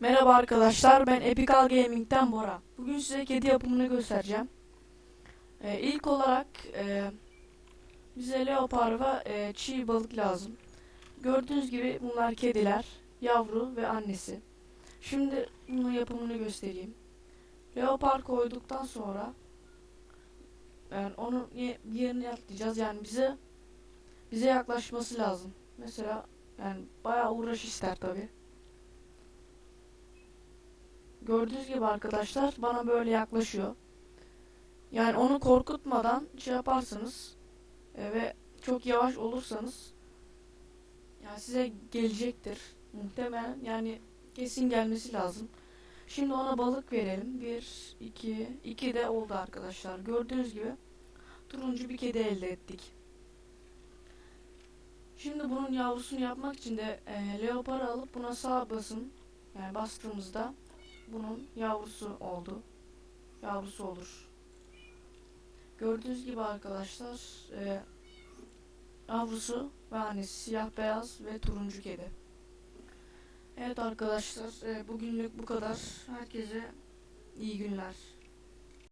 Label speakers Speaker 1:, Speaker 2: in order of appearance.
Speaker 1: Merhaba arkadaşlar, ben Epical Gaming'den Bora. Bugün size kedi yapımını göstereceğim. Ee, ilk olarak e, bize leopar ve e, çiğ balık lazım. Gördüğünüz gibi bunlar kediler, yavru ve annesi. Şimdi bunun yapımını göstereyim. Leopar koyduktan sonra yani onun ye- yerini atlayacağız. Yani bize bize yaklaşması lazım. Mesela yani bayağı uğraş ister tabi. Gördüğünüz gibi arkadaşlar bana böyle yaklaşıyor. Yani onu korkutmadan şey yaparsanız e, ve çok yavaş olursanız yani size gelecektir. Muhtemelen yani kesin gelmesi lazım. Şimdi ona balık verelim. 1, 2, 2 de oldu arkadaşlar. Gördüğünüz gibi turuncu bir kedi elde ettik. Şimdi bunun yavrusunu yapmak için de e, leoparı alıp buna sağ basın. Yani bastığımızda bunun yavrusu oldu. Yavrusu olur. Gördüğünüz gibi arkadaşlar e, yavrusu ve annesi siyah beyaz ve turuncu kedi. Evet arkadaşlar e, bugünlük bu kadar. Herkese iyi günler.